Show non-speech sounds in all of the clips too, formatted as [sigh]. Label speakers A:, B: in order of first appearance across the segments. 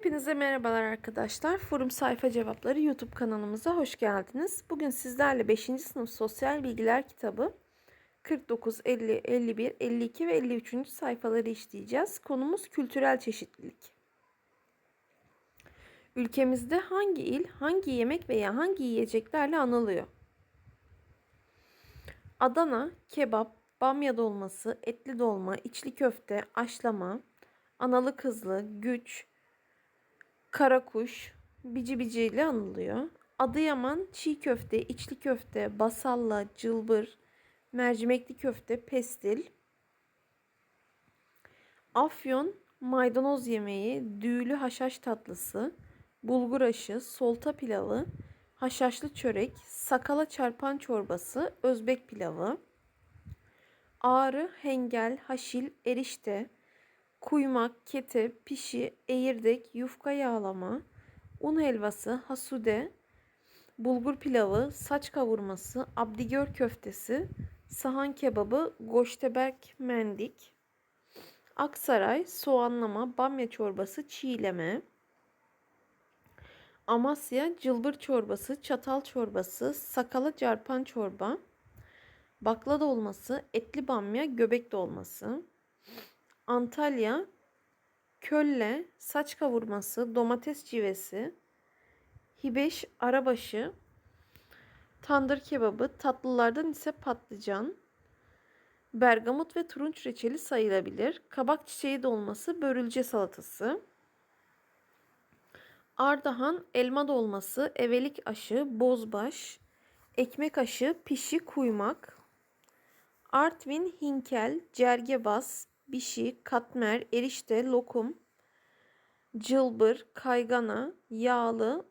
A: Hepinize merhabalar arkadaşlar. Forum Sayfa Cevapları YouTube kanalımıza hoş geldiniz. Bugün sizlerle 5. sınıf sosyal bilgiler kitabı 49, 50, 51, 52 ve 53. sayfaları işleyeceğiz. Konumuz kültürel çeşitlilik. Ülkemizde hangi il, hangi yemek veya hangi yiyeceklerle anılıyor? Adana, kebap, bamya dolması, etli dolma, içli köfte, aşlama, analı kızlı, güç, Karakuş, bici bici anılıyor. Adıyaman çiğ köfte, içli köfte, basalla, cılbır, mercimekli köfte, pestil. Afyon maydanoz yemeği, düğülü haşhaş tatlısı, bulgur aşı, solta pilavı, haşhaşlı çörek, sakala çarpan çorbası, Özbek pilavı. Ağrı, hengel, haşil, erişte, kuymak, kete, pişi, eğirdek, yufka yağlama, un helvası, hasude, bulgur pilavı, saç kavurması, abdigör köftesi, sahan kebabı, goşteberk mendik, Aksaray, soğanlama, bamya çorbası, çiğleme, Amasya, cılbır çorbası, çatal çorbası, sakala carpan çorba, bakla dolması, etli bamya, göbek dolması, Antalya, kölle, saç kavurması, domates civesi, hibeş, arabaşı, tandır kebabı, tatlılardan ise patlıcan, bergamot ve turunç reçeli sayılabilir. Kabak çiçeği dolması, börülce salatası. Ardahan, elma dolması, evelik aşı, bozbaş, ekmek aşı, pişi, kuymak. Artvin, hinkel, cergebaz, bişi, katmer, erişte, lokum, cılbır, kaygana, yağlı,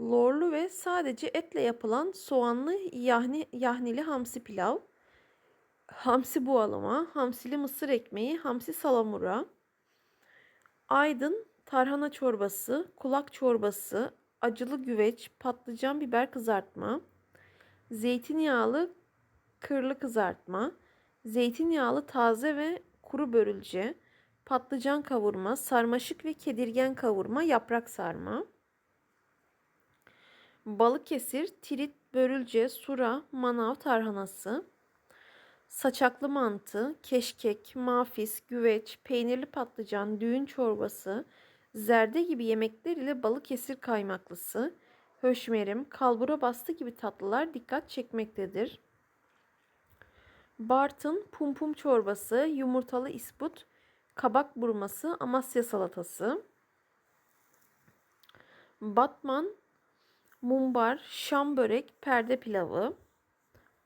A: lorlu ve sadece etle yapılan soğanlı yahni, yahnili hamsi pilav, hamsi buğalama, hamsili mısır ekmeği, hamsi salamura, aydın, tarhana çorbası, kulak çorbası, acılı güveç, patlıcan biber kızartma, zeytinyağlı kırlı kızartma, zeytinyağlı taze ve kuru börülce, patlıcan kavurma, sarmaşık ve kedirgen kavurma, yaprak sarma. Balıkesir, tirit, börülce, sura, manav tarhanası. Saçaklı mantı, keşkek, mafis, güveç, peynirli patlıcan, düğün çorbası, zerde gibi yemekler ile Balıkesir kaymaklısı, höşmerim, kalbura bastı gibi tatlılar dikkat çekmektedir. Bartın, pumpum çorbası, yumurtalı isput, kabak burması, Amasya salatası. Batman, mumbar, şam börek, perde pilavı.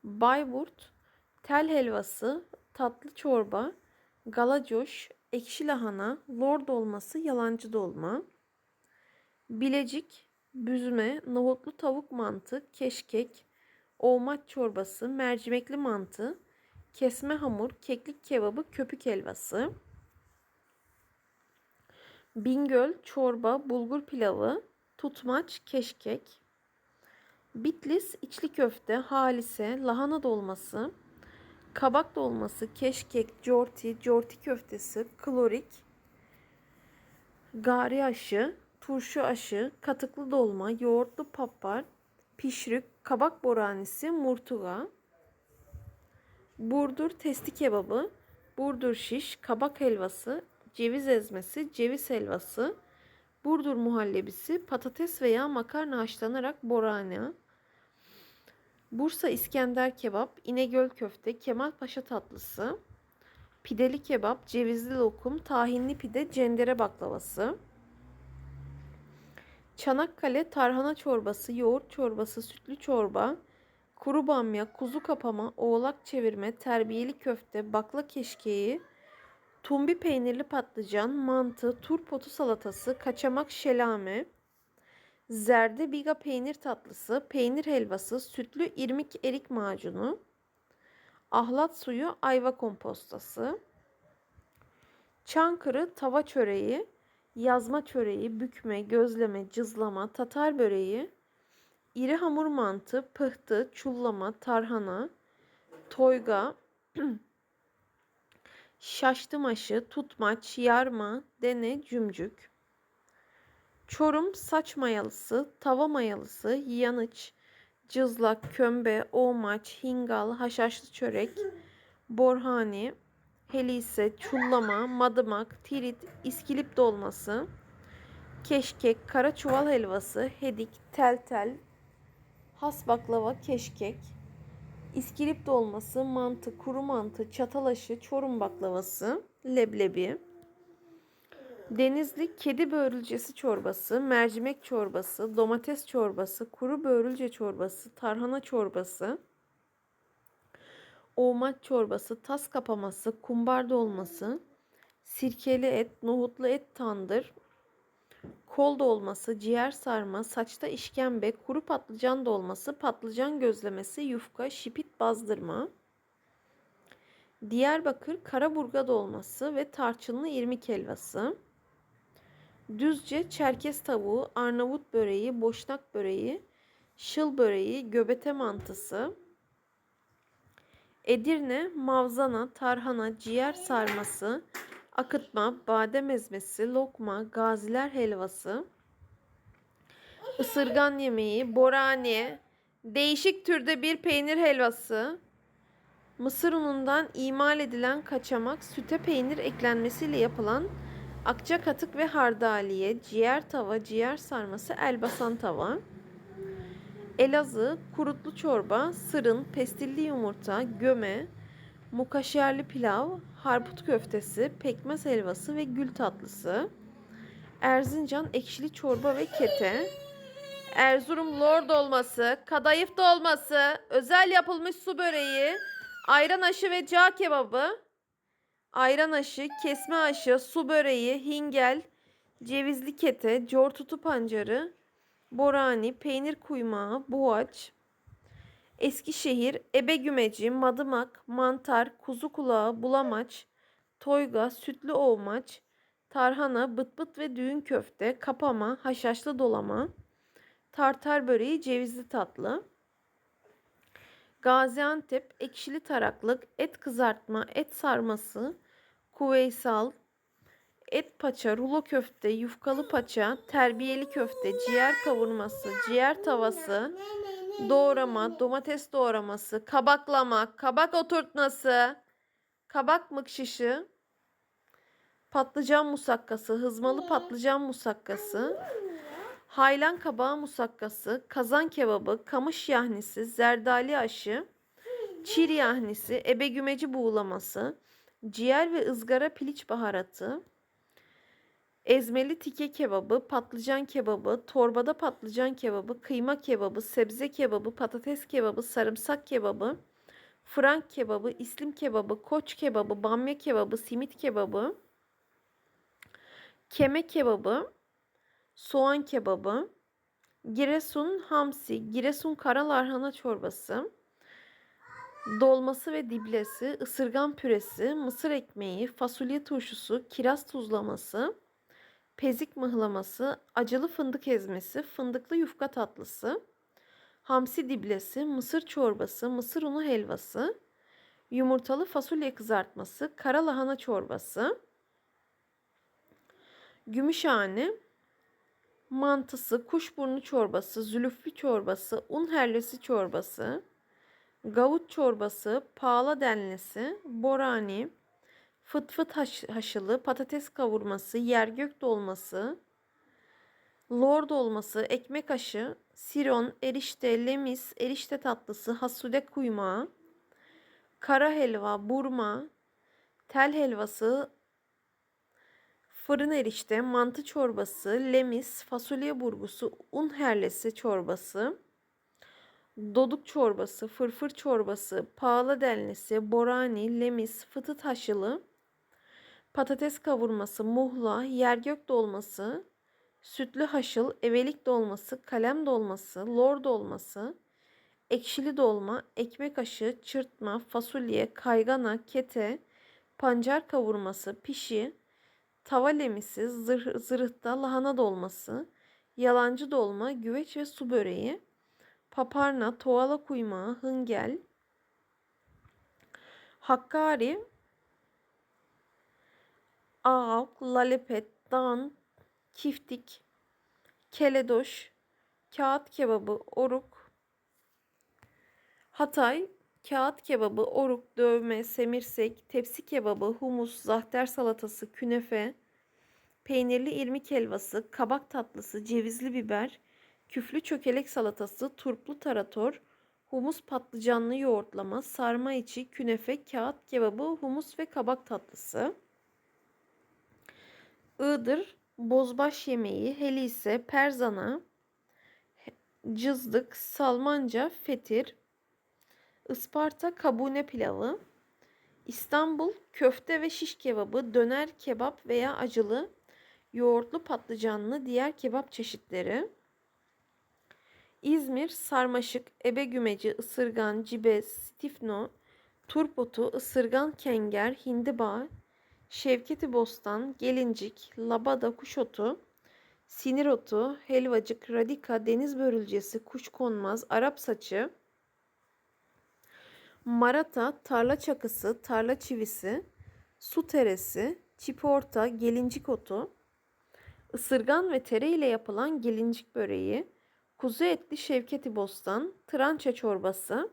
A: Bayburt, tel helvası, tatlı çorba, galacoş, ekşi lahana, lor dolması, yalancı dolma. Bilecik, büzme, nohutlu tavuk mantı, keşkek, oğmaç çorbası, mercimekli mantı, kesme hamur, keklik kebabı, köpük helvası. Bingöl, çorba, bulgur pilavı, tutmaç, keşkek. Bitlis, içli köfte, halise, lahana dolması, kabak dolması, keşkek, corti, corti köftesi, klorik, gari aşı, turşu aşı, katıklı dolma, yoğurtlu papar, pişrik, kabak boranisi, murtuga, Burdur testi kebabı, Burdur şiş, kabak helvası, ceviz ezmesi, ceviz helvası, Burdur muhallebisi, patates veya makarna haşlanarak borana, Bursa İskender kebap, İnegöl köfte, Kemalpaşa tatlısı, pideli kebap, cevizli lokum, tahinli pide, cendere baklavası, Çanakkale tarhana çorbası, yoğurt çorbası, sütlü çorba, kuru bamya, kuzu kapama, oğlak çevirme, terbiyeli köfte, bakla keşkeği, tumbi peynirli patlıcan, mantı, turpotu salatası, kaçamak şelame, zerde biga peynir tatlısı, peynir helvası, sütlü irmik erik macunu, ahlat suyu, ayva kompostası, Çankırı tava çöreği, yazma çöreği, bükme, gözleme, cızlama, tatar böreği, iri hamur mantı, pıhtı, çullama, tarhana, toyga, [clears throat] şaştım aşı, tutmaç, yarma, dene, cümcük. Çorum saç mayalısı, tava mayalısı, yanıç, cızlak, kömbe, oğmaç, hingal, haşhaşlı çörek, borhani, helise, çullama, madımak, tirit, iskilip dolması, keşkek, kara çuval helvası, hedik, tel tel, has baklava, keşkek, iskilip dolması, mantı, kuru mantı, çatalaşı, çorum baklavası, leblebi, Denizli kedi börülcesi çorbası, mercimek çorbası, domates çorbası, kuru börülce çorbası, tarhana çorbası, oğmaç çorbası, tas kapaması, kumbar dolması, sirkeli et, nohutlu et tandır, kol dolması, ciğer sarma, saçta işkembe, kuru patlıcan dolması, patlıcan gözlemesi, yufka, şipit bazdırma, Diyarbakır karaburga dolması ve tarçınlı irmik helvası. Düzce Çerkez tavuğu, Arnavut böreği, Boşnak böreği, Şıl böreği, göbete mantısı. Edirne mavzana, tarhana, ciğer sarması, akıtma, badem ezmesi, lokma, gaziler helvası. Isırgan yemeği, borani, değişik türde bir peynir helvası. Mısır unundan imal edilen kaçamak, süte peynir eklenmesiyle yapılan akça katık ve hardaliye, ciğer tava, ciğer sarması, elbasan tava. Elazığ, kurutlu çorba, sırın, pestilli yumurta, göme, mukaşerli pilav, harput köftesi, pekmez helvası ve gül tatlısı. Erzincan ekşili çorba ve kete. Erzurum lor dolması, kadayıf dolması, özel yapılmış su böreği, ayran aşı ve cağ kebabı. Ayran aşı, kesme aşı, su böreği, hingel, cevizli kete, cortutu pancarı, borani, peynir kuymağı, boğaç, Eskişehir, ebe gümeci, madımak, mantar, kuzu kulağı, bulamaç, toyga, sütlü oğmaç, tarhana, bıt bıt ve düğün köfte, kapama, haşhaşlı dolama, tartar böreği, cevizli tatlı. Gaziantep, ekşili taraklık, et kızartma, et sarması, kuveysal, et paça, rulo köfte, yufkalı paça, terbiyeli köfte, ciğer kavurması, ciğer tavası, doğrama, domates doğraması, kabaklama, kabak oturtması, kabak mıkşışı, patlıcan musakkası, hızmalı patlıcan musakkası, haylan kabağı musakkası, kazan kebabı, kamış yahnisi, zerdali aşı, çir yahnisi, ebe gümeci buğulaması, ciğer ve ızgara piliç baharatı, ezmeli tike kebabı, patlıcan kebabı, torbada patlıcan kebabı, kıyma kebabı, sebze kebabı, patates kebabı, sarımsak kebabı, frank kebabı, islim kebabı, koç kebabı, bamya kebabı, simit kebabı, keme kebabı, soğan kebabı, Giresun hamsi, Giresun karalarhana çorbası, dolması ve diblesi, ısırgan püresi, mısır ekmeği, fasulye turşusu, kiraz tuzlaması, pezik mıhlaması, acılı fındık ezmesi, fındıklı yufka tatlısı, hamsi diblesi, mısır çorbası, mısır unu helvası, yumurtalı fasulye kızartması, kara lahana çorbası, gümüşhane, mantısı, kuşburnu çorbası, zülüflü çorbası, un herlesi çorbası, gavut çorbası, pahala denlisi, borani, fıt fıt haş, haşılı, patates kavurması, yergök dolması, lor dolması, ekmek aşı, siron, erişte, lemis, erişte tatlısı, hasude kuymağı, kara helva, burma, tel helvası, fırın erişte, mantı çorbası, lemis, fasulye burgusu, un herlesi çorbası, doduk çorbası, fırfır çorbası, pahalı denlisi, borani, lemis, fıtı haşılı, patates kavurması, muhla, yergök dolması, sütlü haşıl, evelik dolması, kalem dolması, lor dolması, ekşili dolma, ekmek aşı, çırtma, fasulye, kaygana, kete, pancar kavurması, pişi, tava lemisi, zırh, zırhta lahana dolması, yalancı dolma, güveç ve su böreği, paparna, toğala kuymağı, hıngel, Hakkari, ağak, lalepet, dan, kiftik, keledoş, kağıt kebabı, oruk, Hatay, kağıt kebabı, oruk, dövme, semirsek, tepsi kebabı, humus, zahter salatası, künefe, peynirli irmik helvası, kabak tatlısı, cevizli biber, küflü çökelek salatası, turplu tarator, humus patlıcanlı yoğurtlama, sarma içi, künefe, kağıt kebabı, humus ve kabak tatlısı. Iğdır, bozbaş yemeği, helise, perzana, cızdık, salmanca, fetir, Isparta kabune pilavı, İstanbul köfte ve şiş kebabı, döner kebap veya acılı, yoğurtlu patlıcanlı diğer kebap çeşitleri. İzmir sarmaşık, ebe gümeci, ısırgan, cibez, stifno, turpotu, ısırgan kenger, hindiba, şevketi bostan, gelincik, labada kuşotu, sinir otu, helvacık, radika, deniz börülcesi, kuşkonmaz, Arap saçı, marata, tarla çakısı, tarla çivisi, su teresi, çiporta, gelincik otu, ısırgan ve tere ile yapılan gelincik böreği, kuzu etli şevketi bostan, trança çorbası,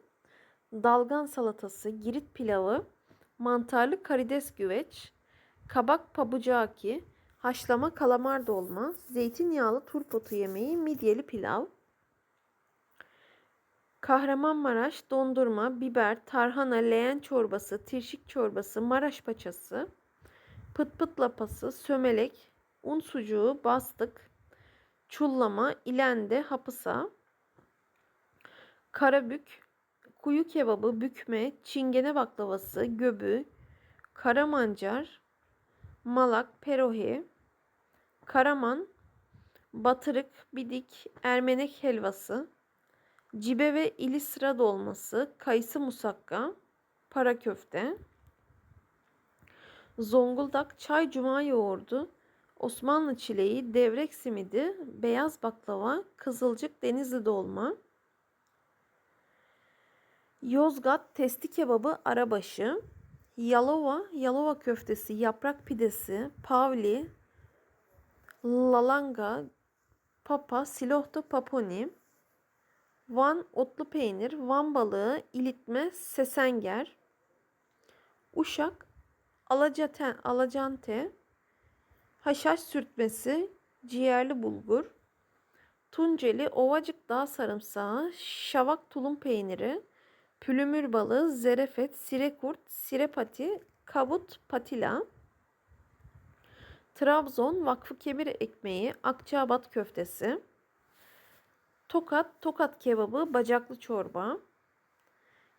A: dalgan salatası, girit pilavı, mantarlı karides güveç, kabak pabucaki, haşlama kalamar dolma, zeytinyağlı turpotu yemeği, midyeli pilav, Kahramanmaraş dondurma, biber, tarhana, leğen çorbası, tirşik çorbası, Maraş paçası, pıt pıt lapası, sömelek, un sucuğu, bastık, çullama, ilende, hapısa, karabük, kuyu kebabı, bükme, çingene baklavası, göbü, karamancar, malak, perohi, karaman, batırık, bidik, ermenek helvası, cibe ve ilisra dolması, kayısı musakka, para köfte, Zonguldak çay cuma yoğurdu, Osmanlı çileği, devrek simidi, beyaz baklava, kızılcık denizli dolma, Yozgat testi kebabı arabaşı, Yalova, Yalova köftesi, yaprak pidesi, pavli, lalanga, papa, silohto paponi, Van otlu peynir, Van balığı, ilitme, sesenger, Uşak, alacaten, alacante, haşhaş sürtmesi, ciğerli bulgur, Tunceli, Ovacık dağ sarımsağı, şavak tulum peyniri, pülümür balığı, zerefet, sirekurt, sirepati, kabut, patila, Trabzon, vakfı kebir ekmeği, Akçaabat köftesi, Tokat, Tokat kebabı, bacaklı çorba.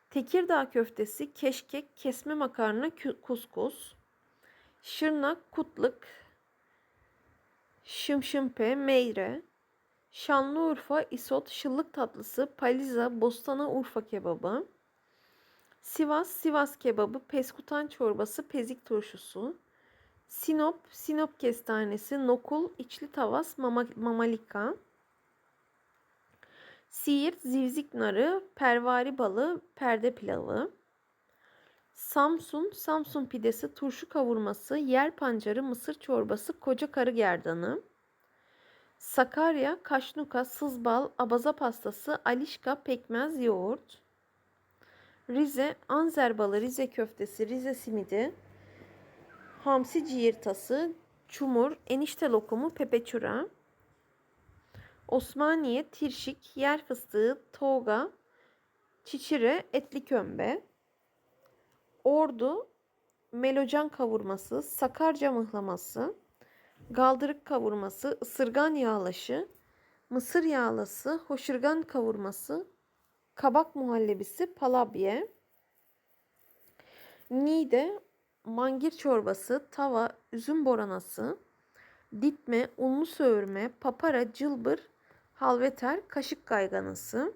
A: Tekirdağ köftesi, keşkek, kesme makarna, kuskus. Şırnak, kutlık, şımşımpe, meyre. Şanlıurfa, isot, şıllık tatlısı, paliza, bostana Urfa kebabı. Sivas, Sivas kebabı, peskutan çorbası, pezik turşusu. Sinop, Sinop kestanesi, nokul, içli tavas, mama, mamalika. Siirt, zivzik narı, pervari balı, perde pilavı. Samsun, Samsun pidesi, turşu kavurması, yer pancarı, mısır çorbası, koca karı gerdanı. Sakarya, kaşnuka, sızbal, abaza pastası, alişka, pekmez, yoğurt. Rize, anzer balı, Rize köftesi, Rize simidi, hamsi ciğirtası, çumur, enişte lokumu, pepeçura. Osmaniye, tirşik, yer fıstığı, toga, çiçire, etli kömbe. Ordu, melocan kavurması, sakarca mıhlaması, galdırık kavurması, ısırgan yağlaşı, mısır yağlası, hoşurgan kavurması, kabak muhallebisi, palabye. Nide, mangir çorbası, tava, üzüm boranası, ditme, unlu söğürme, papara, cılbır, halveter, kaşık kayganası,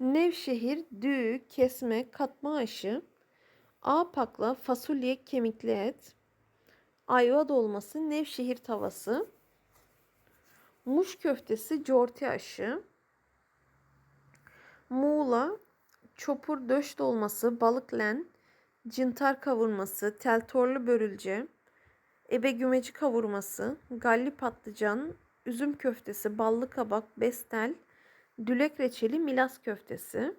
A: Nevşehir, düğü, kesme, katma aşı, ağpakla, fasulye, kemikli et, ayva dolması, Nevşehir tavası, muş köftesi, corti aşı, Muğla, çopur döş dolması, balık len, cintar kavurması, tel torlu börülce, ebe gümeci kavurması, galli patlıcan, üzüm köftesi, ballı kabak, bestel, dülek reçeli, milas köftesi.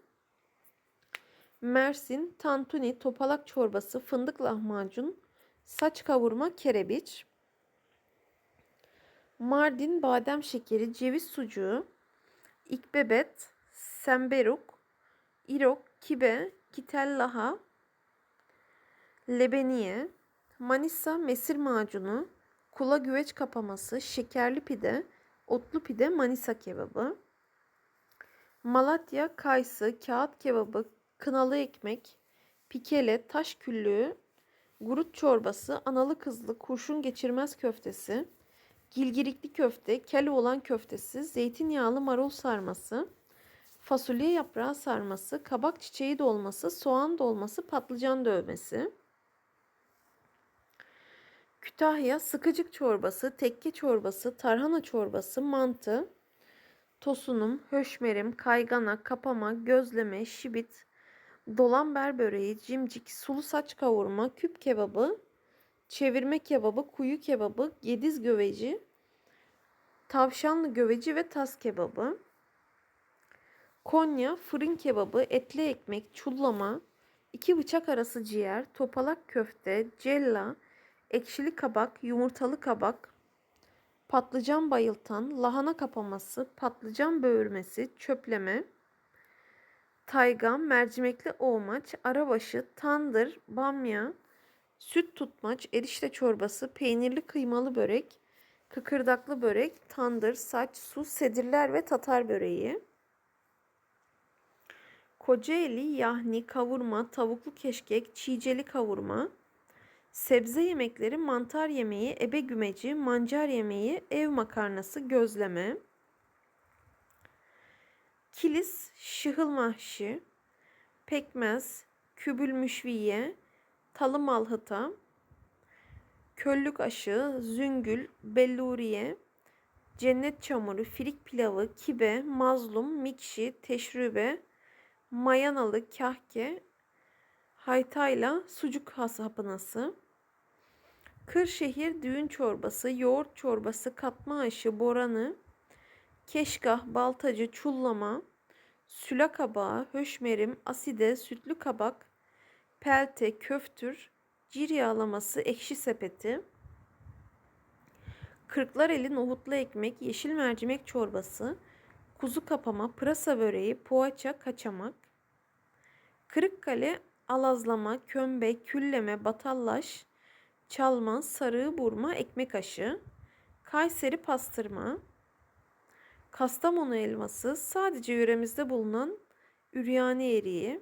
A: Mersin, tantuni, topalak çorbası, fındık lahmacun, saç kavurma, kerebiç. Mardin, badem şekeri, ceviz sucuğu, ikbebet, semberuk, irok, kibe, kitellaha, lebeniye, Manisa, mesir macunu, kula güveç kapaması, şekerli pide, otlu pide, Manisa kebabı. Malatya, kayısı, kağıt kebabı, kınalı ekmek, pikele, taş küllüğü, gurut çorbası, analı kızlı, kurşun geçirmez köftesi, gilgirikli köfte, keloğlan köftesi, zeytinyağlı marul sarması, fasulye yaprağı sarması, kabak çiçeği dolması, soğan dolması, patlıcan dövmesi. Kütahya sıkıcık çorbası, tekke çorbası, tarhana çorbası, mantı, tosunum, höşmerim, kaygana, kapama, gözleme, şibit, dolamber böreği, cimcik, sulu saç kavurma, küp kebabı, çevirme kebabı, kuyu kebabı, gediz göveci, tavşanlı göveci ve tas kebabı. Konya, fırın kebabı, etli ekmek, çullama, iki bıçak arası ciğer, topalak köfte, cella, ekşili kabak, yumurtalı kabak, patlıcan bayıltan, lahana kapaması, patlıcan böğürmesi, çöpleme, taygan, mercimekli oğmaç, arabaşı, tandır, bamya, süt tutmaç, erişte çorbası, peynirli kıymalı börek, kıkırdaklı börek, tandır, saç, su, sedirler ve tatar böreği. Kocaeli, yahni, kavurma, tavuklu keşkek, çiğceli kavurma, sebze yemekleri, mantar yemeği, ebe gümeci, mancar yemeği, ev makarnası, gözleme, kilis, şıhıl mahşi, pekmez, kübül müşviye, talı malhıta, köllük aşı, züngül, belluriye, cennet çamuru, firik pilavı, kibe, mazlum, mikşi, teşrübe, mayanalı, kahke, haytayla sucuk hapınası, Kırşehir düğün çorbası, yoğurt çorbası, katma aşı, boranı, keşkah, baltacı, çullama, süla kabağı, höşmerim, aside, sütlü kabak, pelte, köftür, cir yağlaması, ekşi sepeti, Kırklareli nohutlu ekmek, yeşil mercimek çorbası, kuzu kapama, pırasa böreği, poğaça, kaçamak, Kırıkkale alazlama, kömbe, külleme, batallaş, çalma, sarığı burma, ekmek aşı, Kayseri pastırma, Kastamonu elması, sadece yöremizde bulunan üryani eriği,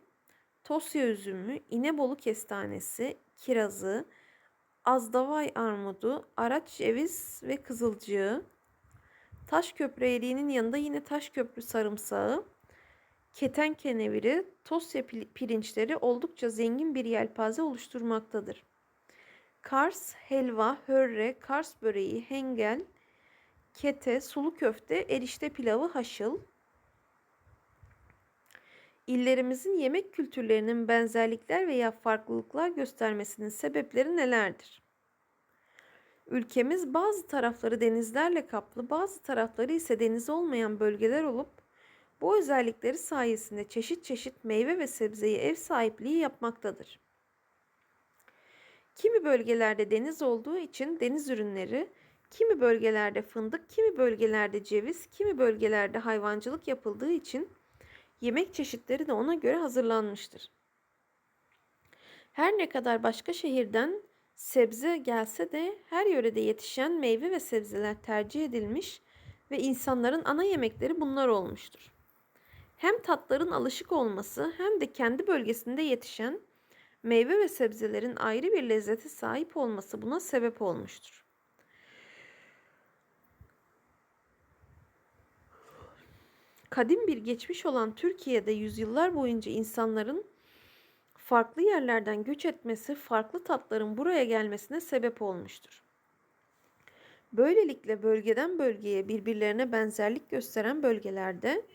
A: Tosya üzümü, İnebolu kestanesi, kirazı, Azdavay armudu, araç ceviz ve kızılcığı, taş köprü eriğinin yanında yine taş köprü sarımsağı, keten keneviri, tosya pirinçleri oldukça zengin bir yelpaze oluşturmaktadır. Kars, helva, hörre, Kars böreği, hengel, kete, sulu köfte, erişte pilavı, haşıl. İllerimizin yemek kültürlerinin benzerlikler veya farklılıklar göstermesinin sebepleri nelerdir? Ülkemiz bazı tarafları denizlerle kaplı, bazı tarafları ise deniz olmayan bölgeler olup bu özellikleri sayesinde çeşit çeşit meyve ve sebzeyi ev sahipliği yapmaktadır. Kimi bölgelerde deniz olduğu için deniz ürünleri, kimi bölgelerde fındık, kimi bölgelerde ceviz, kimi bölgelerde hayvancılık yapıldığı için yemek çeşitleri de ona göre hazırlanmıştır. Her ne kadar başka şehirden sebze gelse de her yörede yetişen meyve ve sebzeler tercih edilmiş ve insanların ana yemekleri bunlar olmuştur. Hem tatların alışık olması hem de kendi bölgesinde yetişen meyve ve sebzelerin ayrı bir lezzete sahip olması buna sebep olmuştur. Kadim bir geçmiş olan Türkiye'de yüzyıllar boyunca insanların farklı yerlerden göç etmesi, farklı tatların buraya gelmesine sebep olmuştur. Böylelikle bölgeden bölgeye birbirlerine benzerlik gösteren bölgelerde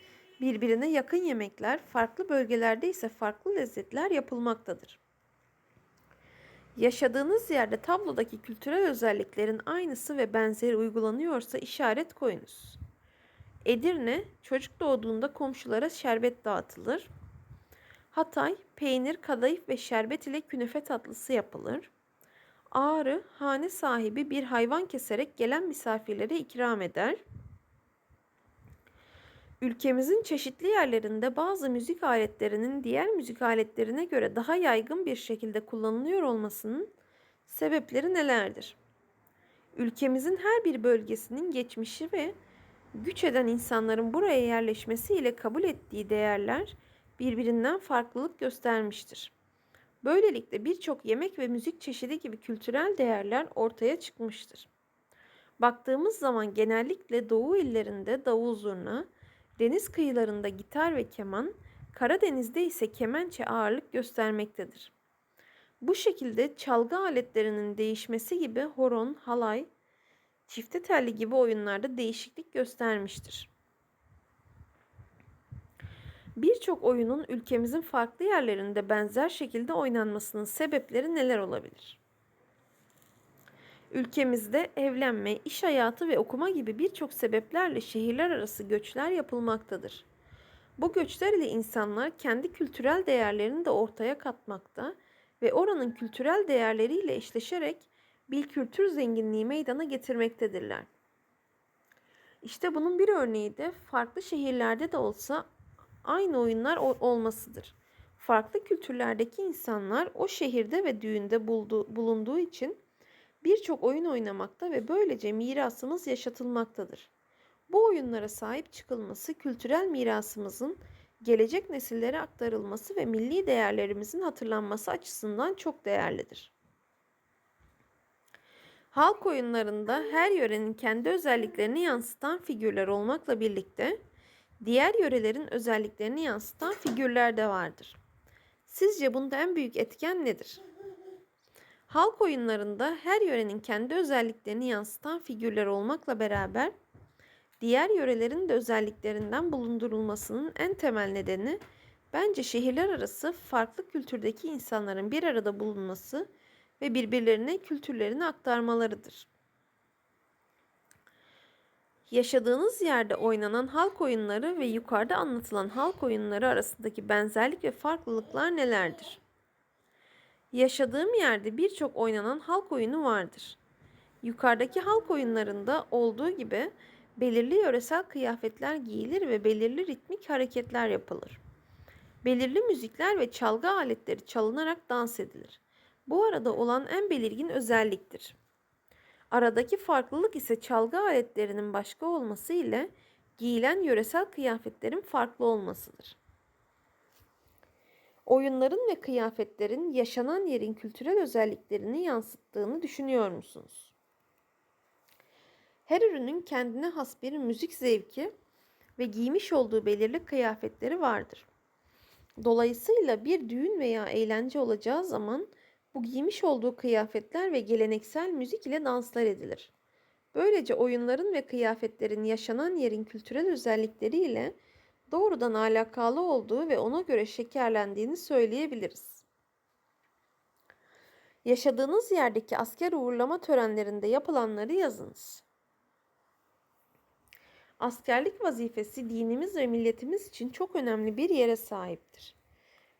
A: birbirine yakın yemekler, farklı bölgelerde ise farklı lezzetler yapılmaktadır. Yaşadığınız yerde tablodaki kültürel özelliklerin aynısı ve benzeri uygulanıyorsa işaret koyunuz. Edirne, çocuk doğduğunda komşulara şerbet dağıtılır. Hatay, peynir, kadayıf ve şerbet ile künefe tatlısı yapılır. Ağrı, hane sahibi bir hayvan keserek gelen misafirlere ikram eder. Ülkemizin çeşitli yerlerinde bazı müzik aletlerinin diğer müzik aletlerine göre daha yaygın bir şekilde kullanılıyor olmasının sebepleri nelerdir? Ülkemizin her bir bölgesinin geçmişi ve güç eden insanların buraya yerleşmesiyle kabul ettiği değerler birbirinden farklılık göstermiştir. Böylelikle birçok yemek ve müzik çeşidi gibi kültürel değerler ortaya çıkmıştır. Baktığımız zaman genellikle Doğu illerinde davul zurna, deniz kıyılarında gitar ve keman, Karadeniz'de ise kemençe ağırlık göstermektedir. Bu şekilde çalgı aletlerinin değişmesi gibi horon, halay, çifte telli gibi oyunlarda değişiklik göstermiştir. Birçok oyunun ülkemizin farklı yerlerinde benzer şekilde oynanmasının sebepleri neler olabilir? Ülkemizde evlenme, iş hayatı ve okuma gibi birçok sebeplerle şehirler arası göçler yapılmaktadır. Bu göçler ile insanlar kendi kültürel değerlerini de ortaya katmakta ve oranın kültürel değerleriyle eşleşerek bir kültür zenginliği meydana getirmektedirler. İşte bunun bir örneği de farklı şehirlerde de olsa aynı oyunlar olmasıdır. Farklı kültürlerdeki insanlar o şehirde ve düğünde bulunduğu için birçok oyun oynamakta ve böylece mirasımız yaşatılmaktadır. Bu oyunlara sahip çıkılması kültürel mirasımızın gelecek nesillere aktarılması ve milli değerlerimizin hatırlanması açısından çok değerlidir. Halk oyunlarında her yörenin kendi özelliklerini yansıtan figürler olmakla birlikte diğer yörelerin özelliklerini yansıtan figürler de vardır. Sizce bunda en büyük etken nedir? Halk oyunlarında her yörenin kendi özelliklerini yansıtan figürler olmakla beraber diğer yörelerin de özelliklerinden bulundurulmasının en temel nedeni bence şehirler arası farklı kültürdeki insanların bir arada bulunması ve birbirlerine kültürlerini aktarmalarıdır. Yaşadığınız yerde oynanan halk oyunları ve yukarıda anlatılan halk oyunları arasındaki benzerlik ve farklılıklar nelerdir? Yaşadığım yerde birçok oynanan halk oyunu vardır. Yukarıdaki halk oyunlarında olduğu gibi belirli yöresel kıyafetler giyilir ve belirli ritmik hareketler yapılır. Belirli müzikler ve çalgı aletleri çalınarak dans edilir. Bu arada olan en belirgin özelliktir. Aradaki farklılık ise çalgı aletlerinin başka olması ile giyilen yöresel kıyafetlerin farklı olmasıdır. Oyunların ve kıyafetlerin yaşanan yerin kültürel özelliklerini yansıttığını düşünüyor musunuz? Her ürünün kendine has bir müzik zevki ve giymiş olduğu belirli kıyafetleri vardır. Dolayısıyla bir düğün veya eğlence olacağı zaman bu giymiş olduğu kıyafetler ve geleneksel müzik ile danslar edilir. Böylece oyunların ve kıyafetlerin yaşanan yerin kültürel özellikleri ile doğrudan alakalı olduğu ve ona göre şekerlendiğini söyleyebiliriz. Yaşadığınız yerdeki asker uğurlama törenlerinde yapılanları yazınız. Askerlik vazifesi dinimiz ve milletimiz için çok önemli bir yere sahiptir.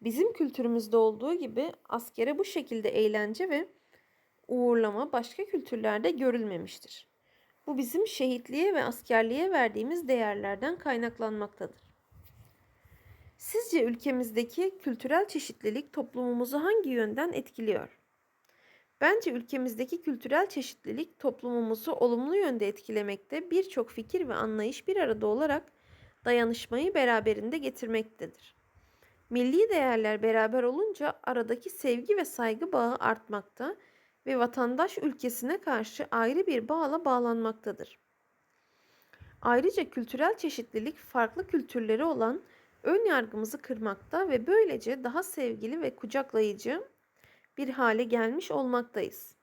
A: Bizim kültürümüzde olduğu gibi askere bu şekilde eğlence ve uğurlama başka kültürlerde görülmemiştir. Bu bizim şehitliğe ve askerliğe verdiğimiz değerlerden kaynaklanmaktadır. Sizce ülkemizdeki kültürel çeşitlilik toplumumuzu hangi yönden etkiliyor? Bence ülkemizdeki kültürel çeşitlilik toplumumuzu olumlu yönde etkilemekte, birçok fikir ve anlayış bir arada olarak dayanışmayı beraberinde getirmektedir. Milli değerler beraber olunca aradaki sevgi ve saygı bağı artmakta ve vatandaş ülkesine karşı ayrı bir bağla bağlanmaktadır. Ayrıca kültürel çeşitlilik farklı kültürleri olan ön yargımızı kırmakta ve böylece daha sevgili ve kucaklayıcı bir hale gelmiş olmaktayız.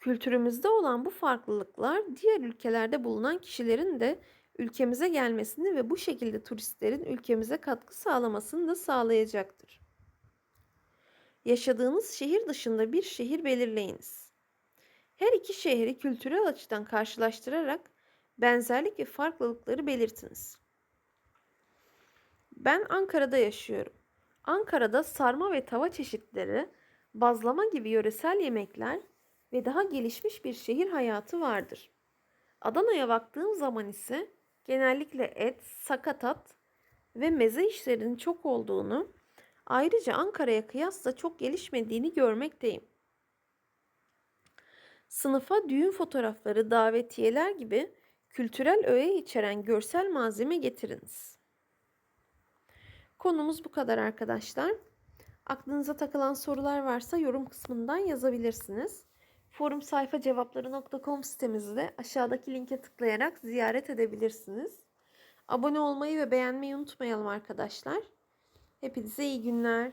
A: Kültürümüzde olan bu farklılıklar diğer ülkelerde bulunan kişilerin de ülkemize gelmesini ve bu şekilde turistlerin ülkemize katkı sağlamasını da sağlayacaktır. Yaşadığınız şehir dışında bir şehir belirleyiniz. Her iki şehri kültürel açıdan karşılaştırarak benzerlik ve farklılıkları belirtiniz. Ben Ankara'da yaşıyorum. Ankara'da sarma ve tava çeşitleri, bazlama gibi yöresel yemekler ve daha gelişmiş bir şehir hayatı vardır. Adana'ya baktığım zaman ise genellikle et, sakatat ve meze işlerinin çok olduğunu, ayrıca Ankara'ya kıyasla çok gelişmediğini görmekteyim. Sınıfa düğün fotoğrafları, davetiyeler gibi kültürel öğe içeren görsel malzeme getiriniz. Konumuz bu kadar arkadaşlar. Aklınıza takılan sorular varsa yorum kısmından yazabilirsiniz. Forum sayfa cevapları.com sitemizi aşağıdaki linke tıklayarak ziyaret edebilirsiniz. Abone olmayı ve beğenmeyi unutmayalım arkadaşlar. Hepinize iyi günler.